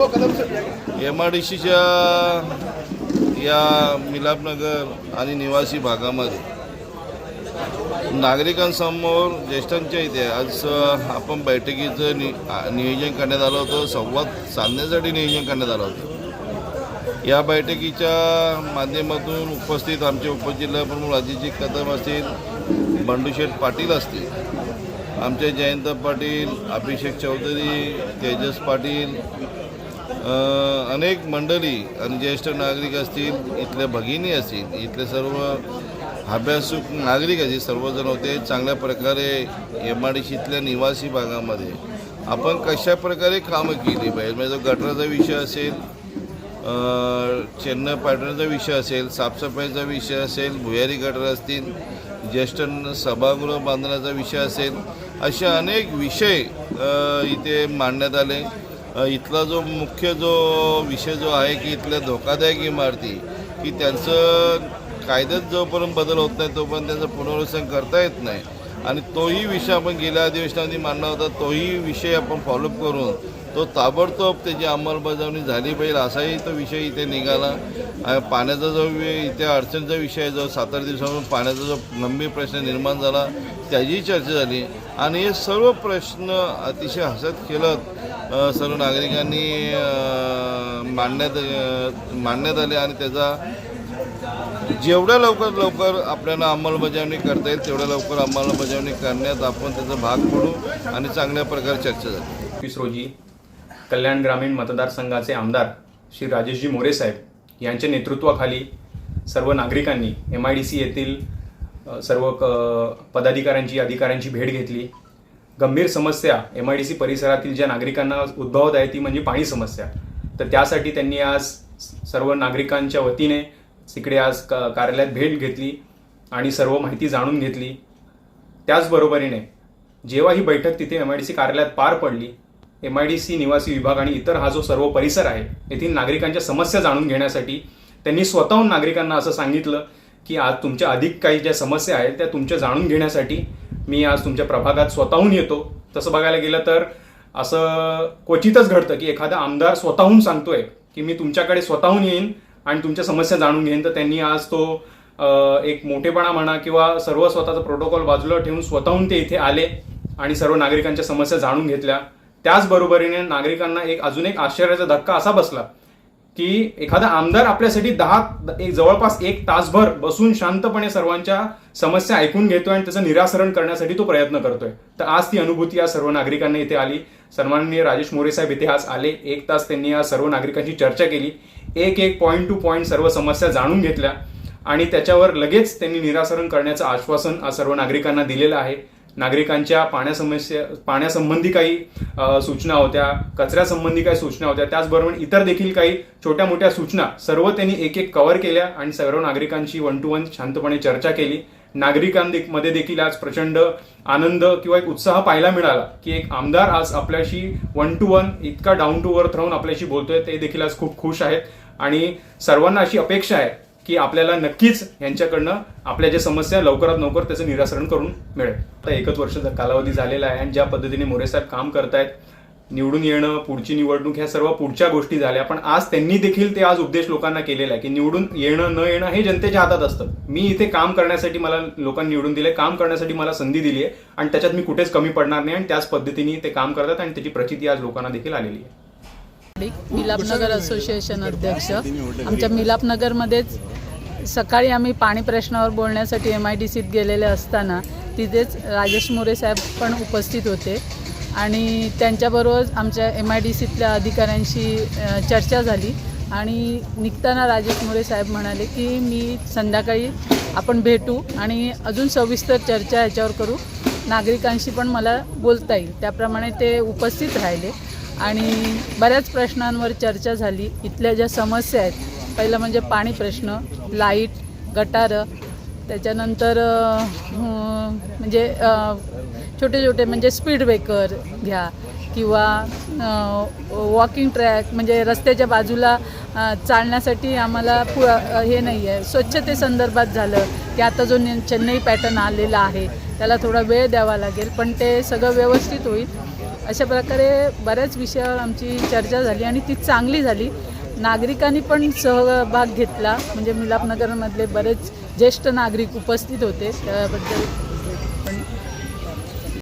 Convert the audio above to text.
M D सीच्या या मिलापनगर आणि निवासी भागामध्ये नागरिकांसमोर ज्येष्ठांच्या इथे आज आपण बैठकीचं नि नियोजन करण्यात आलं होतं. संवाद साधण्यासाठी नियोजन करण्यात आलं होतं. या बैठकीच्या माध्यमातून उपस्थित आमचे उपजिल्हाप्रमुख राजेशजी कदम असतील बंडूशेठ पाटील असतील आमचे जयंत पाटील अभिषेक चौधरी तेजस पाटील अनेक मंडळी आणि ज्येष्ठ नागरिक असतील इथल्या भगिनी असतील इथले सर्व अभ्यासूक नागरिक असतील सर्वजण होते चांगल्या प्रकारे एम आय डी सीतल्या निवासी भागामध्ये. आपण कशा प्रकारे कामं केली पाहिजे? म्हणजे जो गटराचा विषय असेल चेन्नई पॅटर्नचा विषय असेल साफसफाईचा विषय असेल भुयारी गटर असतील ज्येष्ठ सभागृह बांधण्याचा विषय असेल असे अनेक विषय इथे मांडण्यात आले. इथला जो मुख्य जो विषय जो आहे की इथल्या धोकादायक इमारती की त्यांचं कायद्यात जोपर्यंत बदल होत नाही तोपर्यंत त्यांचं पुनर्वसन करता येत नाही. आणि तोही विषय आपण गेल्या अधिवेशनामध्ये मांडला होता तोही विषय आपण फॉलोअप करून तो ताबडतोब त्याची अंमलबजावणी झाली पाहिजे असाही तो विषय इथे निघाला. पाण्याचा जो इथे अडचणीचा विषय आहे जो सात आठ दिवसापासून पाण्याचा जो गंभीर प्रश्न निर्माण झाला त्याचीही चर्चा झाली. आणि हे सर्व प्रश्न अतिशय हसत खेळत सर्व नागरिकांनी मांडण्यात मांडण्यात आले आणि त्याचा जेवढ्या लवकर लवकर आपल्याला अंमलबजावणी करता येईल तेवढ्या लवकर अंमलबजावणी करण्यात आपण त्याचा भाग पडू आणि चांगल्या प्रकारे चर्चा झाली. एकवीस रोजी कल्याण ग्रामीण मतदारसंघाचे आमदार श्री राजेशजी मोरे साहेब यांच्या नेतृत्वाखाली सर्व नागरिकांनी एम आय डी सी येथील सर्व क पदाधिकाऱ्यांची अधिकाऱ्यांची भेट घेतली. गंभीर समस्या एम आय डी सी परिसरातील ज्या नागरिकांना उद्भवत आहे ती म्हणजे पाणी समस्या. तर त्यासाठी त्यांनी आज सर्व नागरिकांच्या वतीने तिकडे आज का कार्यालयात भेट घेतली आणि सर्व माहिती जाणून घेतली. त्याचबरोबरीने जेव्हा ही बैठक तिथे एम आय डी सी कार्यालयात पार पडली एम आय डी सी निवासी विभाग आणि इतर हा जो सर्व परिसर आहे येथील नागरिकांच्या समस्या जाणून घेण्यासाठी त्यांनी स्वतःहून नागरिकांना असं सांगितलं की आज तुमच्या अधिक काही ज्या समस्या आहेत त्या तुमच्या जाणून घेण्यासाठी मी आज तुमच्या प्रभागात स्वतःहून येतो. तसं बघायला गेलं तर असं क्वचितच घडतं की एखादा आमदार स्वतःहून सांगतोय की मी तुमच्याकडे स्वतःहून येईन आणि तुमच्या समस्या जाणून घेईन. तर त्यांनी आज तो एक मोठेपणा म्हणा किंवा सर्व स्वतःचा प्रोटोकॉल बाजूला ठेवून स्वतःहून ते इथे आले आणि सर्व नागरिकांच्या समस्या जाणून घेतल्या. त्याचबरोबरीने नागरिकांना एक अजून एक आश्चर्याचा धक्का असा बसला की एखादा आमदार आपल्यासाठी दहा एक जवळपास एक तासभर बसून शांतपणे सर्वांच्या समस्या ऐकून घेतोय आणि त्याचं निरासरण करण्यासाठी तो प्रयत्न करतोय. तर आज ती अनुभूती आज सर्व नागरिकांना इथे आली. सन्माननीय राजेश मोरे साहेब इथे आज आले. एक तास त्यांनी आज सर्व नागरिकांची चर्चा केली. एक एक पॉईंट टू पॉईंट सर्व समस्या जाणून घेतल्या. आणि त्याच्यावर लगेच त्यांनी निरासरण करण्याचं आश्वासन आज सर्व नागरिकांना दिलेलं आहे. नागरिकांच्या पाण्या समस्या पाण्यासंबंधी काही सूचना होत्या कचऱ्यासंबंधी काही सूचना होत्या त्याचबरोबर इतर देखील काही छोट्या मोठ्या सूचना. सर्व त्यांनी एक एक कव्हर केल्या आणि सर्व नागरिकांशी वन टू वन शांतपणे चर्चा केली. नागरिकांमध्ये देखील आज प्रचंड आनंद किंवा एक उत्साह पाहायला मिळाला की एक आमदार आज आपल्याशी वन टू वन इतका डाऊन टू अर्थ राहून आपल्याशी बोलतोय ते देखील आज खूप खुश आहेत. आणि सर्वांना अशी अपेक्षा आहे की आपल्याला नक्कीच यांच्याकडनं आपल्या ज्या समस्या लवकरात लवकर त्याचं निरासरण करून मिळेल. आता एकच वर्षाचा कालावधी झालेला आहे आणि ज्या पद्धतीने मोरे साहेब काम करतायत निवडून येणं पुढची निवडणूक ह्या सर्व पुढच्या गोष्टी झाल्या. पण आज त्यांनी देखील ते आज उपदेश लोकांना केलेला आहे की निवडून येणं न येणं हे जनतेच्या हातात असतं. मी इथे काम करण्यासाठी मला लोकांनी निवडून दिले काम करण्यासाठी मला संधी दिली आहे आणि त्याच्यात मी कुठेच कमी पडणार नाही आणि त्याच पद्धतीने ते काम करतात आणि त्याची प्रचिती आज लोकांना देखील आलेली आहे. मिलापनगर असोसिएशन अध्यक्ष. आमच्या मिलापनगरमध्येच सकाळी आम्ही पाणी प्रश्नावर बोलण्यासाठी एम आय डी सीत गेलेले असताना तिथेच राजेश मोरे साहेब पण उपस्थित होते. आणि त्यांच्याबरोबर आमच्या एम आय डी सीतल्या अधिकाऱ्यांशी चर्चा झाली. आणि निघताना राजेश मोरे साहेब म्हणाले की मी संध्याकाळी आपण भेटू आणि अजून सविस्तर चर्चा याच्यावर करू. नागरिकांशी पण मला बोलता येईल. त्याप्रमाणे ते उपस्थित राहिले. आणि बऱ्याच प्रश्नांवर चर्चा झाली. इथल्या ज्या समस्या आहेत पहिलं म्हणजे पाणी प्रश्न लाइट गटारं त्याच्यानंतर म्हणजे छोटे छोटे म्हणजे स्पीड ब्रेकर घ्या किंवा वॉकिंग ट्रॅक म्हणजे रस्त्याच्या बाजूला चालण्यासाठी आम्हाला पु हे नाही आहे स्वच्छतेसंदर्भात झालं की आता जो ने- चेन्नई पॅटर्न आलेला आहे त्याला थोडा वेळ द्यावा लागेल. पण ते सगळं व्यवस्थित होईल. अशा प्रकारे बऱ्याच विषयावर आमची चर्चा झाली आणि ती चांगली झाली. नागरिकांनी पण सहभाग घेतला. म्हणजे मिलापनगरमधले बरेच ज्येष्ठ नागरिक उपस्थित होते. त्याबद्दल